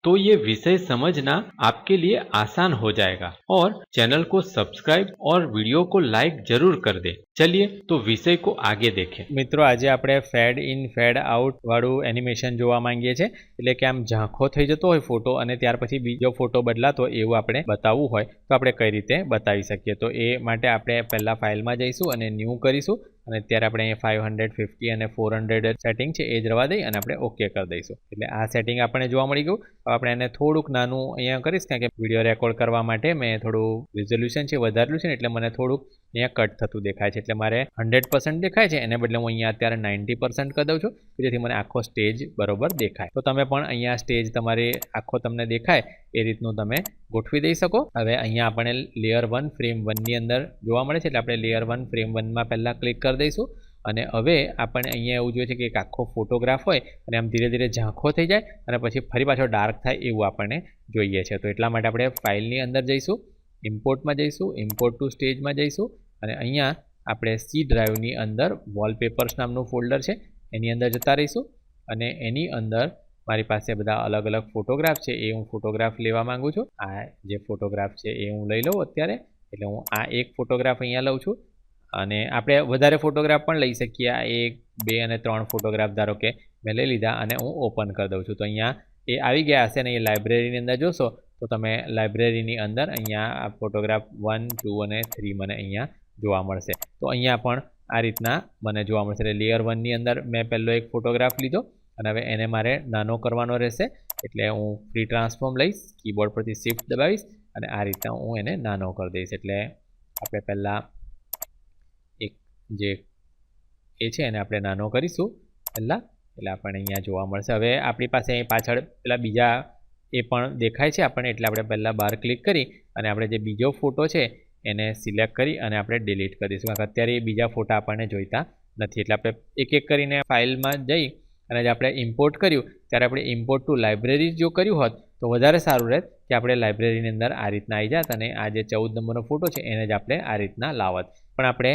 तो ये विषय समझना आपके लिए आसान हो जाएगा और चैनल को सब्सक्राइब और वीडियो को लाइक जरूर कर दे चलिए तो विषय को आगे देखें મિત્રો આજે આપણે ફેડ ઇન ફેડ આઉટ વાળું એનિમેશન જોવા માંગીએ છીએ એટલે કે આમ ઝાંખો થઈ જતો હોય ફોટો અને ત્યાર પછી બીજો ફોટો બદલાતો એવું આપણે બતાવવું હોય તો આપણે કઈ રીતે બતાવી શકીએ તો એ માટે આપણે પહેલાં ફાઇલમાં જઈશું અને ન્યૂ કરીશું અને અત્યારે આપણે અહીંયા ફાઇવ હંડ્રેડ ફિફ્ટી અને ફોર હંડ્રેડ સેટિંગ છે, એ જ રવા દઈ અને આપણે ઓકે કરી દઈશું. એટલે આ સેટિંગ આપણને જોવા મળી ગયું. આપણે એને થોડુંક નાનું અહીંયા કરીશ, કારણ કે વીડિયો રેકોર્ડ કરવા માટે મેં થોડું રિઝોલ્યુશન છે, વધારેલું છે એટલે મને થોડુંક અહીંયા કટ થતું દેખાય છે. એટલે મારે હંડ્રેડ પર્સન્ટ દેખાય છે. એને બદલે હું અહીંયા અત્યારે નાઇન્ટી પર્સન્ટ કરી દઉં છું કે જેથી મને આખો સ્ટેજ બરોબર દેખાય. તો તમે પણ અહીંયા સ્ટેજ તમારી આખો તમને દેખાય એ રીતનું તમે ગોઠવી દઈ શકો. હવે અહીંયા આપણે લેયર વન ફ્રેમ વનની અંદર જોવા મળે છે. એટલે આપણે લેયર વન ફ્રેમ વનમાં પહેલાં ક્લિક કરી દઈશું. અને હવે આપણે અહીંયા એવું જોઈએ છે કે એક આખો ફોટોગ્રાફ હોય અને આમ ધીરે ધીરે ઝાંખો થઈ જાય અને પછી ફરી પાછો ડાર્ક થાય એવું આપણને જોઈએ છે. તો એટલા માટે આપણે ફાઇલની અંદર જઈશું. ઇમ્પોર્ટમાં જઈશું ઇમ્પોર્ટ ટુ સ્ટેજમાં જઈશું અને અહીંયા આપણે સી ડ્રાઈવની અંદર વોલપેપર્સ નામનું ફોલ્ડર છે, એની અંદર જતા રહીશું અને એની અંદર મારી પાસે બધા અલગ અલગ ફોટોગ્રાફ છે, એ હું ફોટોગ્રાફ લેવા માંગુ છું. આ જે ફોટોગ્રાફ છે એ હું લઈ લઉં અત્યારે, એટલે હું આ એક ફોટોગ્રાફ અહીંયા લઉં છું. અને આપણે વધારે ફોટોગ્રાફ પણ લઈ શકીએ, આ એક, બે અને ત્રણ ફોટોગ્રાફ ધારો કે મેં લઈ લીધા અને હું ઓપન કરી દઉં છું. તો અહીંયા એ આવી ગયા હશે ને એ લાઇબ્રેરીની અંદર જોશો તો તમે લાઇબ્રેરીની અંદર અહીંયા આ ફોટોગ્રાફ વન ટુ અને થ્રી મને અહીંયા જોવા મળશે. તો અહીંયા પણ આ રીતના મને જોવા મળશે. એટલે લેયર વનની અંદર મેં પહેલો એક ફોટોગ્રાફ લીધો અને હવે એને મારે નાનો કરવાનો રહેશે. એટલે હું ફ્રી ટ્રાન્સફોર્મ લઈશ કીબોર્ડ પરથી શિફ્ટ દબાવીશ અને આ રીતના હું એને નાનો કરી દઈશ. એટલે આપણે પહેલાં એક જે એ છે એને આપણે નાનો કરીશું. પહેલાં, એટલે આપણને અહીંયા જોવા મળશે. હવે આપણી પાસે અહીં પાછળ પેલા બીજા એ પણ દેખાય છે. આપણને એટલે આપણે પહેલાં બહાર ક્લિક કરી અને આપણે જે બીજો ફોટો છે, એને સિલેક્ટ કરી અને આપણે ડિલીટ કરી દઈશું. કારણ કે અત્યારે એ બીજા ફોટા આપણને જોઈતા નથી. એટલે આપણે એક એક કરીને ફાઇલમાં જઈ અને જે આપણે ઇમ્પોર્ટ કર્યું, ત્યારે આપણે ઇમ્પોર્ટ ટુ લાઇબ્રેરી જો કર્યું હોત, તો વધારે સારું રહેત કે આપણે લાઇબ્રેરીની અંદર આ રીતના આવી જાત અને આ જે ચૌદ નંબરનો ફોટો છે, એને જ આપણે આ રીતના લાવત. પણ આપણે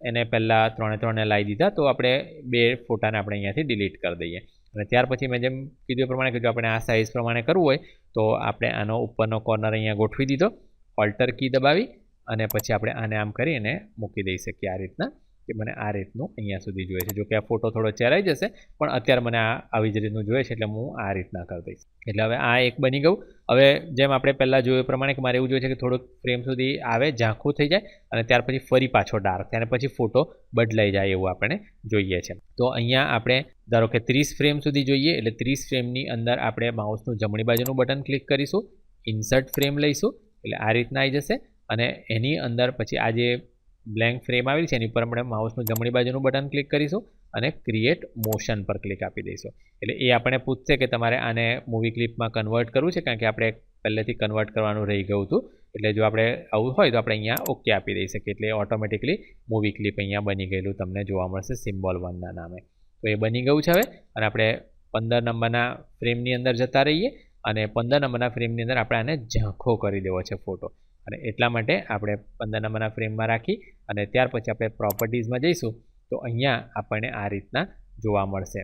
એને પહેલાં ત્રણે ત્રણે લાવી દીધા, તો આપણે બે ફોટાને આપણે અહીંયાથી ડિલીટ કરી દઈએ. અને ત્યાર પછી મેં જેમ કીધું એ પ્રમાણે કીધું આપણે આ સાઇઝ પ્રમાણે કરવું હોય, તો આપણે આનો ઉપરનો કોર્નર અહીંયા ગોઠવી દીધો ઓલ્ટર કી દબાવી અને પછી આપણે આને આમ કરીને મૂકી દઈ શકીએ આ રીતના. કે મને આ રીતનું અહીંયા સુધી જોઈએ છે. જો કે આ ફોટો થોડો ચેરાઈ જશે, પણ અત્યારે મને આ આવી જ રીતનું જોઈએ છે, એટલે હું આ રીતના કરી દઈશ. એટલે હવે આ એક બની ગયું. હવે જેમ આપણે પહેલાં જોયું પ્રમાણે કે મારે એવું જોઈએ છે કે થોડુંક ફ્રેમ સુધી આવે, ઝાંખું થઈ જાય અને ત્યાર પછી ફરી પાછો ડાર્ક અને પછી ફોટો બદલાઈ જાય એવું આપણે જોઈએ છે. તો અહીંયા આપણે ધારો કે ત્રીસ ફ્રેમ સુધી જોઈએ, એટલે ત્રીસ ફ્રેમની અંદર આપણે માઉસનું જમણી બાજુનું બટન ક્લિક કરીશું, ઇન્સર્ટ ફ્રેમ લઈશું, એટલે આ રીતના આવી જશે અને એની અંદર પછી આ જે બ્લેન્ક ફ્રેમ આવેલી છે, એની ઉપર આપણે માઉસનું જમણી બાજુનું બટન ક્લિક કરીશું અને ક્રિએટ મોશન પર ક્લિક આપી દઈશું. એટલે એ આપણે પૂછશે કે તમારે આને મૂવી ક્લિપમાં કન્વર્ટ કરવું છે, કારણ કે આપણે પહેલેથી કન્વર્ટ કરવાનું રહી ગયું હતું. એટલે જો આપણે આવું હોય તો આપણે અહીંયા ઓકે આપી દઈ શકીએ. એટલે ઓટોમેટિકલી મૂવી ક્લિપ અહીંયા બની ગયેલું તમને જોવા મળશે સિમ્બોલ વનના નામે. તો એ બની ગયું છે હવે. અને આપણે પંદર નંબરના ફ્રેમની અંદર જતા રહીએ અને પંદર નંબરના ફ્રેમની અંદર આપણે આને ઝાંખો કરી દેવો છે ફોટો અને એટલા માટે આપણે પંદર નંબરના ફ્રેમમાં રાખી અને ત્યાર પછી આપણે પ્રોપર્ટીઝમાં જઈશું તો અહીંયા આપણને આ રીતના જોવા મળશે.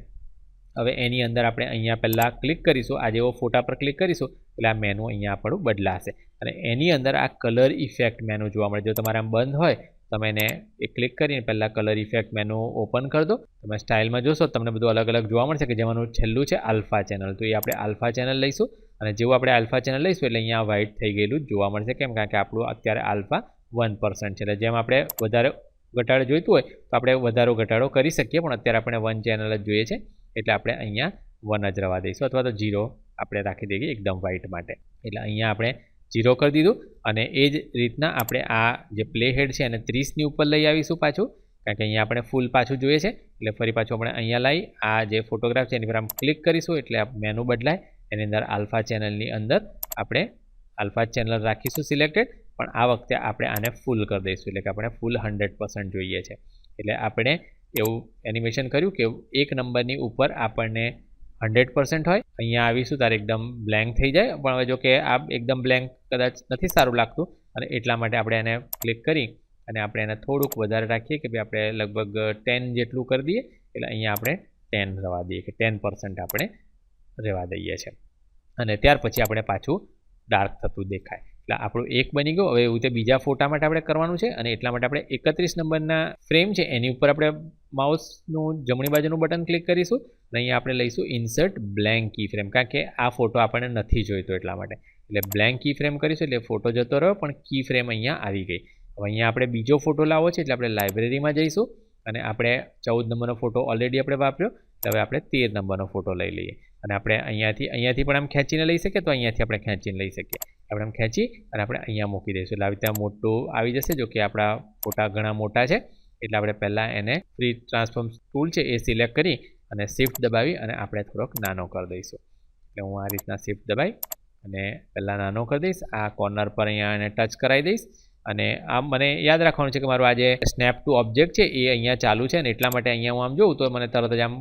હવે એની અંદર આપણે અહીંયા પહેલાં ક્લિક કરીશું, આ જેવો ફોટા પર ક્લિક કરીશું, એટલે આ મેનુ અહીંયા આપણું બદલાશે. અને એની અંદર આ કલર ઇફેક્ટ મેનુ જોવા મળે. જો તમારે આમ બંધ હોય તમે એને એ ક્લિક કરીને પહેલાં કલર ઇફેક્ટ મેનુ ઓપન કરી દો. તમે સ્ટાઇલમાં જોશો તમને બધું અલગ અલગ જોવા મળશે કે જેમાંનું છેલ્લું છે આલ્ફા ચેનલ તો એ આપણે આલ્ફા ચેનલ લઈશું અને જેવું આપણે આલ્ફા ચેનલ લઈશું એટલે અહીંયા વ્હાઇટ થઈ ગયેલું જોવા મળશે કેમ કારણ કે આપણું અત્યારે આલ્ફા વન પર્સન્ટ છે. એટલે જેમ આપણે વધારે ઘટાડો જોઈતું હોય તો આપણે વધારો ઘટાડો કરી શકીએ, પણ અત્યારે આપણે વન ચેનલ જ જોઈએ છે. એટલે આપણે અહીંયા વન જ રવા દઈશું. અથવા તો ઝીરો આપણે રાખી દઈએ એકદમ વ્હાઇટ માટે. એટલે અહીંયા આપણે જીરો કરી દીધું. અને એ જ રીતના આપણે આ જે પ્લે હેડ છે એને ત્રીસની ઉપર લઈ આવીશું પાછું. કારણ કે અહીંયા આપણે ફૂલ પાછું જોઈએ છે. એટલે ફરી પાછું આપણે અહીંયા લાવી આ જે ફોટોગ્રાફ છે એની પર આમ ક્લિક કરીશું. એટલે મેનુ બદલાય. એની અંદર આલ્ફા ચેનલની અંદર આપણે આલ્ફા ચેનલ રાખીશું સિલેક્ટેડ પણ આ વખતે આપણે આને ફૂલ કરી દઈશું. એટલે કે આપણે ફૂલ હંડ્રેડ જોઈએ છે. એટલે આપણે એવું એનિમેશન કર્યું કે એક નંબરની ઉપર આપણને હંડ્રેડ પર્સન્ટ હોય. અહીંયા આવીશું ત્યારે એકદમ બ્લેન્ક થઈ જાય. પણ હવે જો કે આ એકદમ બ્લેન્ક કદાચ નથી સારું લાગતું, અને એટલા માટે આપણે એને ક્લિક કરી અને આપણે એને થોડુંક વધારે રાખીએ કે ભાઈ આપણે લગભગ ટેન જેટલું કરી દઈએ. એટલે અહીંયા આપણે ટેન રહેવા દઈએ કે ટેન આપણે રહેવા દઈએ છીએ અને ત્યાર પછી આપણે પાછું ડાર્ક થતું દેખાય. એટલે આપણું એક બની ગયું. હવે એવું તે બીજા ફોટા માટે આપણે કરવાનું છે અને એટલા માટે આપણે એકત્રીસ નંબરના ફ્રેમ છે, એની ઉપર આપણે માઉસનું જમણી બાજુનું બટન ક્લિક કરીશું અને અહીંયા આપણે લઈશું ઇન્સર્ટ બ્લેન્ક કી ફ્રેમ. કારણ કે આ ફોટો આપણને નથી જોઈતો એટલા માટે. એટલે બ્લેન્ક કી ફ્રેમ કરીશું એટલે ફોટો જતો રહ્યો, પણ કી ફ્રેમ અહીંયા આવી ગઈ. હવે અહીંયા આપણે બીજો ફોટો લાવવો છે એટલે આપણે લાઇબ્રેરીમાં જઈશું અને આપણે ચૌદ નંબરનો ફોટો ઓલરેડી આપણે વાપર્યો. હવે આપણે તેર નંબરનો ફોટો લઈ લઈએ. અને આપણે અહીંયાથી અહીંયાથી પણ આમ ખેંચીને લઈ શકીએ તો અહીંયાથી આપણે ખેંચીને લઈ શકીએ. આપણે આમ ખેંચી અને આપણે અહીંયા મૂકી દઈશું. એટલે આવી રીતે મોટું આવી જશે જો કે આપણા ફોટા ઘણા મોટા છે. એટલે આપણે પહેલાં એને ફ્રી ટ્રાન્સફોર્મ ટૂલ છે એ સિલેક્ટ કરી અને શિફ્ટ દબાવી અને આપણે થોડોક નાનો કરી દઈશું. એટલે હું આ રીતના શિફ્ટ દબાવી અને પહેલાં નાનો કરી દઈશ. આ કોર્નર પર અહીંયા એને ટચ કરાવી દઈશ. અને આમ મને યાદ રાખવાનું છે કે મારું આજે સ્નેપ ટુ ઓબ્જેક્ટ છે એ અહીંયા ચાલુ છે અને એટલા માટે અહીંયા હું આમ જોઉં તો મને તરત જ આમ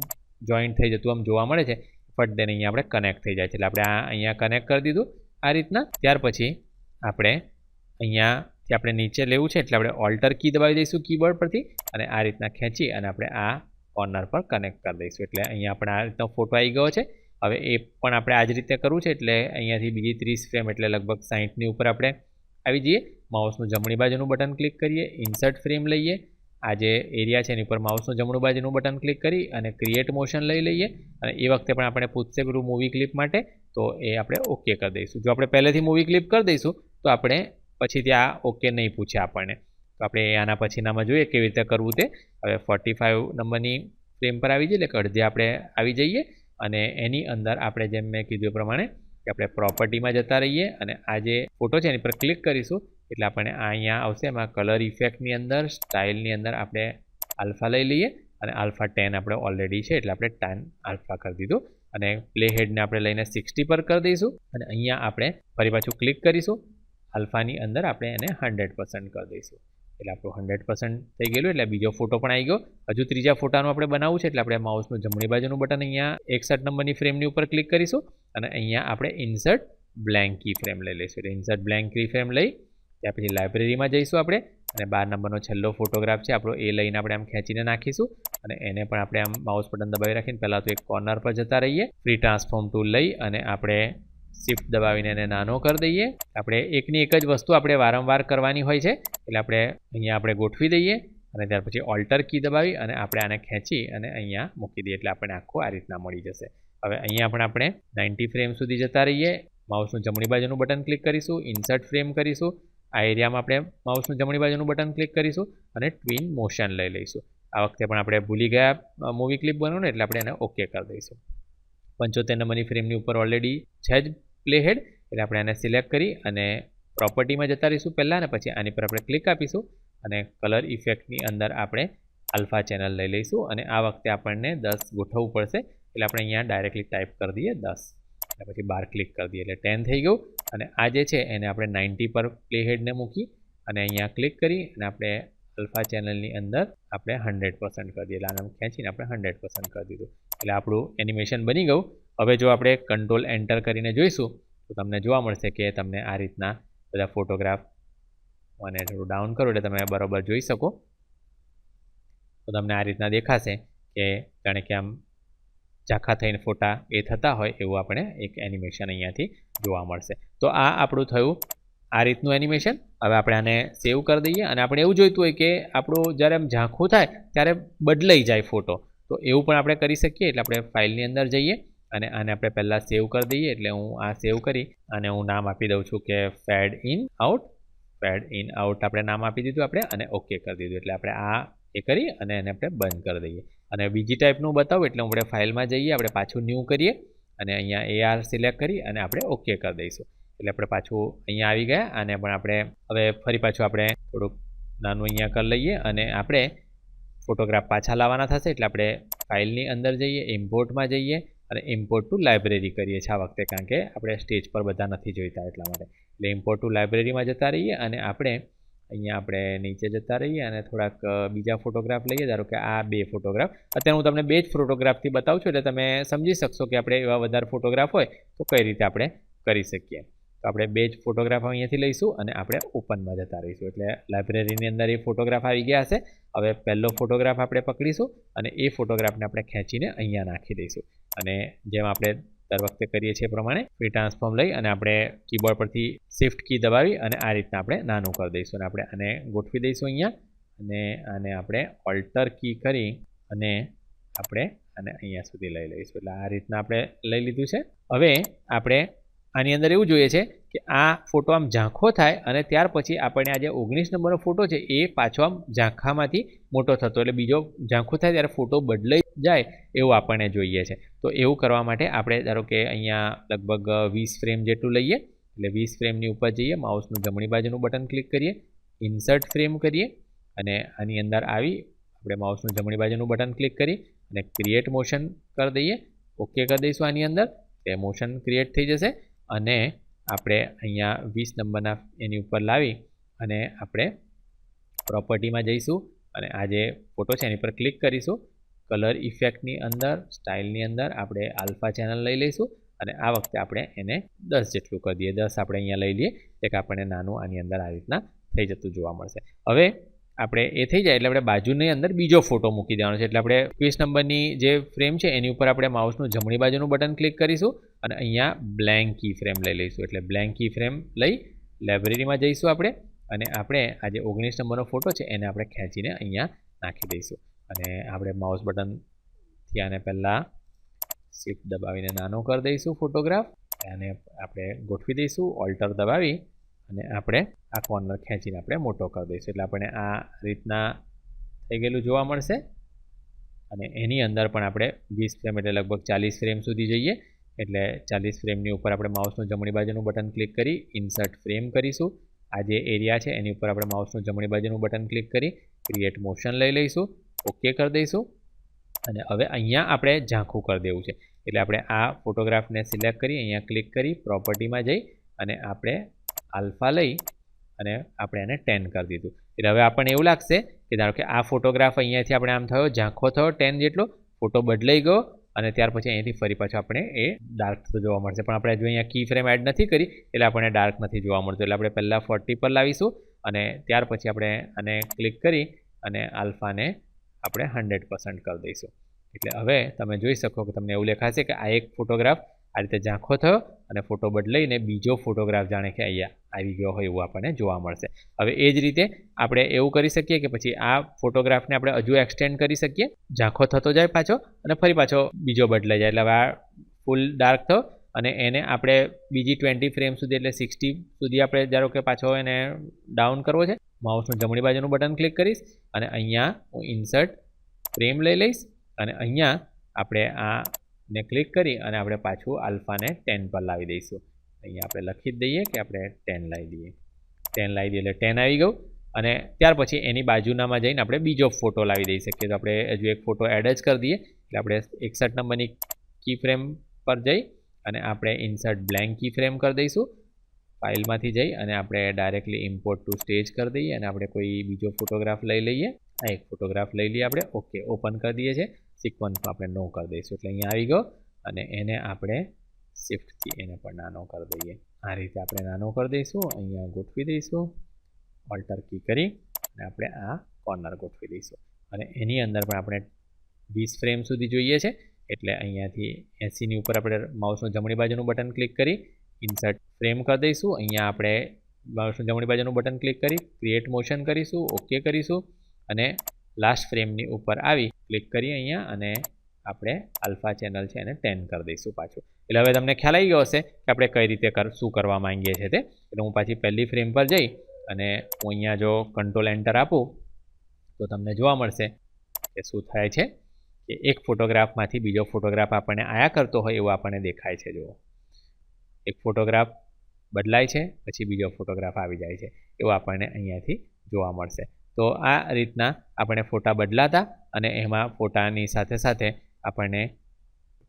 જોઈન્ટ થઈ જતું આમ જોવા મળે છે. ફટ દેન અહીંયા આપણે કનેક્ટ થઈ જાય છે. એટલે આપણે આ અહીંયા કનેક્ટ કરી દીધું. આ રીતના ત્યાર પછી આપણે અહીંયાથી આપણે નીચે લેવું છે, એટલે આપણે ઓલ્ટર કી દબાવી દઈશું કીબોર્ડ પરથી અને આ રીતના ખેંચી અને આપણે આ કોર્નર પર કનેક્ટ કરી દઈશું. એટલે અહીંયા આપણે આ રીતનો ફોટો આવી ગયો છે. હવે એ પણ આપણે આ જ રીતે કરવું છે, એટલે અહીંયાથી બીજી ત્રીસ ફ્રેમ એટલે લગભગ સાહીઠની ઉપર આપણે આવી જઈએ. માઉસનું જમણી બાજુનું બટન ક્લિક કરીએ. ઇન્સર્ટ ફ્રેમ લઈએ. આ જે એરિયા છે એની ઉપર માઉસનું જમણું બાજુનું બટન ક્લિક કરી અને ક્રિએટ મોશન લઈ લઈએ. અને એ વખતે પણ આપણે પૂછશે પેલું મૂવી ક્લિપ માટે, તો એ આપણે ઓકે કરી દઈશું. જો આપણે પહેલેથી મૂવી ક્લિપ કરી દઈશું, તો આપણે પછી ત્યાં ઓકે નહીં પૂછે આપણને. તો આપણે આના પછીનામાં જોઈએ કેવી રીતે કરવું તે. હવે ફોર્ટી ફાઇવ નંબરની ફ્રેમ પર આવી જઈએ, એટલે અડધે આપણે આવી જઈએ. અને એની અંદર આપણે જેમ મેં કીધું પ્રમાણે કે આપણે પ્રોપર્ટીમાં જતા રહીએ અને આ જે ફોટો છે એની પર ક્લિક કરીશું. એટલે આપણે આ અહીંયા આવશે. એમાં કલર ઇફેક્ટની અંદર સ્ટાઇલની અંદર આપણે આલ્ફા લઈ લઈએ અને આલ્ફા ટેન આપણે ઓલરેડી છે, એટલે આપણે ટેન આલ્ફા કરી દીધું. અને પ્લે હેડને આપણે લઈને સિક્સટી પર કરી દઈશું. અને અહીંયા આપણે ફરી પાછું ક્લિક કરીશું. આલ્ફાની અંદર આપણે એને હંડ્રેડ પર્સન્ટ કરી દઈશું. એટલે આપણું હંડ્રેડ પર્સન્ટ થઈ ગયેલું, એટલે બીજો ફોટો પણ આવી ગયો. હજુ ત્રીજા ફોટાનું આપણે બનાવવું છે, એટલે આપણે માઉસનું જમણી બાજુનું બટન અહીંયા એકસઠ નંબરની ફ્રેમની ઉપર ક્લિક કરીશું. અને અહીંયા આપણે ઇન્સર્ટ બ્લેન્ક કી ફ્રેમ લઈ લઈશું. એટલે ઇન્સર્ટ બ્લેન્ક કી ફ્રેમ લઈ ત્યાં પછી લાઇબ્રેરીમાં જઈશું આપણે અને બાર નંબરનો છેલ્લો ફોટોગ્રાફ છે, આપણો એ લઈને આપણે આમ ખેંચીને નાખીશું અને એને પણ આપણે આમ માઉસ બટન દબાવી રાખીને પહેલાં તો એક કોર્નર પર જતા રહીએ. ફ્રી ટ્રાન્સફોર્મ ટૂલ લઈ અને આપણે શિફ્ટ દબાવીને એને નાનો કરી દઈએ. આપણે એકની એક જ વસ્તુ આપણે વારંવાર કરવાની હોય છે, એટલે આપણે અહીંયા આપણે ગોઠવી દઈએ અને ત્યાર પછી ઓલ્ટર કી દબાવી અને આપણે આને ખેંચી અને અહીંયા મૂકી દઈએ, એટલે આપણને આખું આ રીતના મળી જશે. હવે અહીંયા પણ આપણે નાઇન્ટી ફ્રેમ સુધી જતા રહીએ. માઉસનું જમણી બાજુનું બટન ક્લિક કરીશું ઇન્સર્ટ ફ્રેમ કરીશું આ એરિયામાં આપણે માઉસનું જમણી બાજુનું બટન ક્લિક કરીશું અને ટ્વિન મોશન લઈ લઈશું. આ વખતે પણ આપણે ભૂલી ગયા મૂવી ક્લિપ બનવું એટલે આપણે એને ઓકે કરી દઈશું. પંચોતેર નંબરની ફ્રેમની ઉપર ઓલરેડી છે જ પ્લેહેડ એટલે આપણે એને સિલેક્ટ કરી અને પ્રોપર્ટીમાં જતા રહીશું પહેલાં અને પછી આની પર આપણે ક્લિક આપીશું અને કલર ઇફેક્ટની અંદર આપણે આલ્ફા ચેનલ લઈ લઈશું અને આ વખતે આપણને દસ ગોઠવવું પડશે, એટલે આપણે અહીંયા ડાયરેક્ટલી ટાઈપ કરી દઈએ દસ. અને પછી બાર ક્લિક કરી દઈએ, એટલે ટેન થઈ ગયું. અને આ જે છે એને આપણે નાઇન્ટી પર પ્લેહેડને મૂકી અને અહીંયા ક્લિક કરી અને આપણે અલ્ફા ચેનલની અંદર આપણે હંડ્રેડ પર્સન્ટ કરી દઈએ એટલે આને ખેંચીને આપણે હંડ્રેડ પર્સન્ટ કરી દીધું. એટલે આપણું એનિમેશન બની ગયું. હવે જો આપણે કંટ્રોલ એન્ટર કરીને જોઈશું, તો તમને જોવા મળશે કે તમને આ રીતના બધા ફોટોગ્રાફ અને થોડું ડાઉન કરો એટલે તમે બરાબર જોઈ શકો. તો તમને આ રીતના દેખાશે કે જાણે કે આમ ઝાંખા થઈને ફોટા એ થતા હોય એવું આપણે એક એનિમેશન અહીંયાથી જોવા મળશે. તો આ આપણું થયું આ રીતનું એનિમેશન હવે આપણે આને સેવ કરી દઈએ અને આપણે એવું જોઈતું હોય કે આપણું જ્યારે આમ ઝાંખું થાય ત્યારે બદલાઈ જાય ફોટો. તો એવું પણ આપણે કરી શકીએ એટલે આપણે ફાઇલની અંદર જઈએ અને આને આપણે પહેલાં સેવ કરી દઈએ એટલે હું આ સેવ કરી અને હું નામ આપી દઉં છું કે fade in out fade in out આપણે નામ આપી દીધું આપણે અને ઓકે કરી દીધું. એટલે આપણે આ એ કરી અને એને આપણે બંધ કરી દઈએ. અને બીજી ટાઈપનું બતાવું એટલે આપણે ફાઇલમાં જઈએ, આપણે પાછું ન્યૂ કરીએ અને અહીંયા એ આર સિલેક્ટ કરી અને આપણે ઓકે કરી દઈશું. એટલે આપણે પાછું અહીંયા આવી ગયા અને પણ આપણે હવે ફરી પાછું આપણે થોડુંક નાનું અહીંયા કરી લઈએ અને આપણે ફોટોગ્રાફ પાછા લાવવાના થશે એટલે આપણે ફાઇલની અંદર જઈએ ઇમ્પોર્ટમાં જઈએ અને ઇમ્પોર્ટ ટુ લાઇબ્રેરી કરીએ છીએ આ વખતે કારણ કે આપણે સ્ટેજ પર બધા નથી જોઈતા એટલા માટે. એટલે ઇમ્પોર્ટ ટુ લાઇબ્રેરીમાં જતા રહીએ અને આપણે અહીંયા આપણે નીચે જતા રહીએ અને થોડાક બીજા ફોટોગ્રાફ લઈએ. ધારો કે આ બે ફોટોગ્રાફ. અત્યારે હું તમને બે જ ફોટોગ્રાફથી બતાવું છું, એટલે તમે સમજી શકશો કે આપણે એવા વધારે ફોટોગ્રાફ હોય તો કઈ રીતે આપણે કરી શકીએ. તો આપણે બે જ ફોટોગ્રાફ અહીંયાથી લઈશું અને આપણે ઓપનમાં જતા રહીશું. એટલે લાઇબ્રેરીની અંદર એ ફોટોગ્રાફ આવી ગયા હશે. હવે પહેલો ફોટોગ્રાફ આપણે પકડીશું અને એ ફોટોગ્રાફને આપણે ખેંચીને અહીંયા નાખી દઈશું. અને જેમ આપણે દર વખતે કરીએ છીએ પ્રમાણે ફ્રી ટ્રાન્સફોર્મ લઈ અને આપણે કીબોર્ડ પરથી શિફ્ટ કી દબાવી અને આ રીતના આપણે નાનું કરી દઈશું અને આપણે આને ગોઠવી દઈશું અહીંયા અને આને આપણે ઓલ્ટર કી કરી અને આપણે આને અહીંયા સુધી લઈ લઈશું. એટલે આ રીતના આપણે લઈ લીધું છે. હવે આપણે આની અંદર એવું જોઈએ છે કે આ ફોટો આમ ઝાંખો થાય અને ત્યાર પછી આપણે આ જે ઓગણીસ નંબરનો ફોટો છે એ પાછો આમ ઝાંખામાંથી મોટો થતો એટલે બીજો ઝાંખો થાય ત્યારે ફોટો બદલાઈ જાય એવું આપણને જોઈએ છે. તો એવું કરવા માટે આપણે ધારો કે અહીંયા લગભગ વીસ ફ્રેમ જેટલું લઈએ, એટલે વીસ ફ્રેમની ઉપર જઈએ માઉસનું જમણી બાજુનું બટન ક્લિક કરીએ ઇન્સર્ટ ફ્રેમ કરીએ અને આની અંદર આવી આપણે માઉસનું જમણી બાજુનું બટન ક્લિક કરી અને ક્રિએટ મોશન કરી દઈએ. ઓકે કરી દઈશું આની અંદર એ મોશન ક્રિએટ થઈ જશે અને આપણે અહીંયા વીસ નંબરના એની ઉપર લાવી અને આપણે પ્રોપર્ટીમાં જઈશું અને આ જે ફોટો છે એની પર ક્લિક કરીશું. કલર ઇફેક્ટની અંદર, સ્ટાઇલની અંદર આપણે આલ્ફા ચેનલ લઈ લઈશું અને આ વખતે આપણે એને દસ જેટલું કરી દઈએ. દસ આપણે અહીંયા લઈ લઈએ. એક આપણને નાનું આની અંદર આ રીતના થઈ જતું જોવા મળશે. હવે આપણે એ થઈ જાય એટલે આપણે બાજુની અંદર બીજો ફોટો મૂકી દેવાનો છે. એટલે આપણે એકવીસ નંબરની જે ફ્રેમ છે, એની ઉપર આપણે માઉસનું જમણી બાજુનું બટન ક્લિક કરીશું અને અહીંયા બ્લેન્ક કી ફ્રેમ લઈ લઈશું. એટલે બ્લેન્ક કી ફ્રેમ લઈ લાઇબ્રેરીમાં જઈશું આપણે અને આપણે આ જે ઓગણીસ નંબરનો ફોટો છે, એને આપણે ખેંચીને અહીંયા નાખી દઈશું. અને આપણે માઉસ બટનથી આને પહેલાં શિફ્ટ દબાવીને નાનો કરી દઈશું ફોટોગ્રાફ અને આપણે ગોઠવી દઈશું ઓલ્ટર દબાવી અને આપણે આ કોર્નર ખેંચીને આપણે મોટો કરી દઈશું. એટલે આપણે આ રીતના થઈ ગયેલું જોવા મળશે. અને એની અંદર પણ આપણે વીસ ફ્રેમ એટલે લગભગ ચાલીસ ફ્રેમ સુધી જઈએ. એટલે ચાલીસ ફ્રેમની ઉપર આપણે માઉસનું જમણી બાજુનું બટન ક્લિક કરી ઇન્સર્ટ ફ્રેમ કરીશું. આ જે એરિયા છે એની ઉપર આપણે માઉસનું જમણી બાજુનું બટન ક્લિક કરી ક્રિએટ મોશન લઈ લઈશું. ઓકે કરી દઈશું. અને હવે અહીંયા આપણે ઝાંખું કરી દેવું છે. એટલે આપણે આ ફોટોગ્રાફને સિલેક્ટ કરી, અહીંયા ક્લિક કરી પ્રોપર્ટીમાં જઈ અને આપણે આલ્ફા લઈ અને આપણે એને ટેન કરી દીધું. એટલે હવે આપણને એવું લાગશે કે ધારો કે આ ફોટોગ્રાફ અહીંયાથી આપણે આમ થયો, ઝાંખો થયો, ટેન જેટલો, ફોટો બદલાઈ ગયો અને ત્યાર પછી અહીંયાથી ફરી પાછું આપણે એ ડાર્ક તો જોવા મળશે. પણ આપણે જો અહીંયા કી ફ્રેમ એડ નથી કરી, એટલે આપણને ડાર્ક નથી જોવા મળતું. એટલે આપણે પહેલાં ફોર્ટી પર લાવીશું અને ત્યાર પછી આપણે આને ક્લિક કરી અને આલ્ફાને આપણે હંડ્રેડ કરી દઈશું. એટલે હવે તમે જોઈ શકો કે તમને એવું લેખાશે કે આ એક ફોટોગ્રાફ આ રીતે ઝાંખો થયો અને ફોટો બદલાઈને બીજો ફોટોગ્રાફ જાણે કે અહીંયા આવી ગયો હોય એવું આપણને જોવા મળશે. હવે એ જ રીતે આપણે એવું કરી શકીએ કે પછી આ ફોટોગ્રાફને આપણે હજુ એક્સટેન્ડ કરી શકીએ. ઝાંખો થતો જાય પાછો અને ફરી પાછો બીજો બદલાઈ જાય. એટલે હવે આ ફૂલ ડાર્ક થયો અને એને આપણે બીજી ટ્વેન્ટી ફ્રેમ સુધી એટલે સિક્સટી સુધી આપણે ધારો કે પાછો એને ડાઉન કરવો છે. માઉસનું જમણી બાજુનું બટન ક્લિક કરીશ અને અહીંયા હું ઇન્સર્ટ ફ્રેમ લઈ લઈશ અને અહીંયા આપણે આ ને ક્લિક કરી અને આપણે પાછું આલ્ફાને ટેન પર લાવી દઈશું. અહીંયા આપણે લખી જ દઈએ કે આપણે ટેન લાવી દઈએ. ટેન લાવી દઈએ એટલે ટેન આવી ગયું. અને ત્યાર પછી એની બાજુનામાં જઈને આપણે બીજો ફોટો લાવી દઈ શકીએ. તો આપણે હજુ એક ફોટો એડ જ કરી દઈએ. એટલે આપણે એકસઠ નંબરની કી ફ્રેમ પર જઈ અને આપણે ઇન્સર્ટ બ્લેન્ક કી ફ્રેમ કરી દઈશું. ફાઇલમાંથી જઈ અને આપણે ડાયરેક્ટલી ઇમ્પોર્ટ ટુ સ્ટેજ કરી દઈએ અને આપણે કોઈ બીજો ફોટોગ્રાફ લઈ લઈએ. આ એક ફોટોગ્રાફ લઈ લઈએ આપણે. ઓકે ઓપન કરી દઈએ છીએ. સિક્વન્સમાં આપણે નો કરી દઈશું. એટલે અહીંયા આવી ગયો અને એને આપણે શિફ્ટથી એને પણ નાનો કરી દઈએ. આ રીતે આપણે નાનો કરી દઈશું, અહીંયા ગોઠવી દઈશું. ઓલ્ટર કી કરી અને આપણે આ કોર્નર ગોઠવી દઈશું. અને એની અંદર પણ આપણે વીસ ફ્રેમ સુધી જોઈએ છે. એટલે અહીંયાથી એંસીની ઉપર આપણે માઉસનું જમણી બાજુનું બટન ક્લિક કરી ઇન્સર્ટ ફ્રેમ કરી દઈશું. અહીંયા આપણે માઉસનું જમણી બાજુનું બટન ક્લિક કરી ક્રિએટ મોશન કરીશું ઓકે કરીશું. અને લાસ્ટ ફ્રેમની ઉપર આવી ક્લિક કરી અહીંયા અને આપણે આલ્ફા ચેનલ છે એને ટેન કરી દઈશું પાછું. એટલે હવે તમને ખ્યાલ આવી ગયો હશે કે આપણે કઈ રીતે કર, શું કરવા માંગીએ છીએ તે. એટલે હું પાછી પહેલી ફ્રેમ પર જઈ અને હું અહીંયા જો કંટ્રોલ એન્ટર આપું, તો તમને જોવા મળશે કે શું થાય છે કે એક ફોટોગ્રાફમાંથી બીજો ફોટોગ્રાફ આપણને આયા કરતો હોય એવું આપણને દેખાય છે, જુઓ. એક ફોટોગ્રાફ બદલાય છે, પછી બીજો ફોટોગ્રાફ આવી જાય છે, એવું આપણને અહીંયાથી જોવા મળશે. તો આ રીતના આપણે ફોટા બદલાતા અને એમાં ફોટાની સાથે સાથે આપણને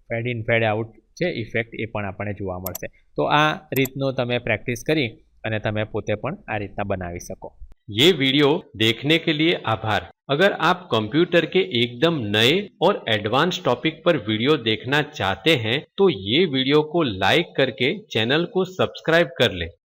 ફેડ ઇન ફેડ આઉટ છે ઇફેક્ટ એ પણ આપણને જોવા મળશે તો આ રીતનું તમે પ્રેક્ટિસ કરી અને તમે પોતે પણ આ રીતના બનાવી શકો ये वीडियो देखने के लिए आभार अगर आप कंप्यूटर के एकदम नए और एडवांस टॉपिक पर वीडियो देखना चाहते हैं तो ये वीडियो को लाइक करके चैनल को सब्सक्राइब कर लें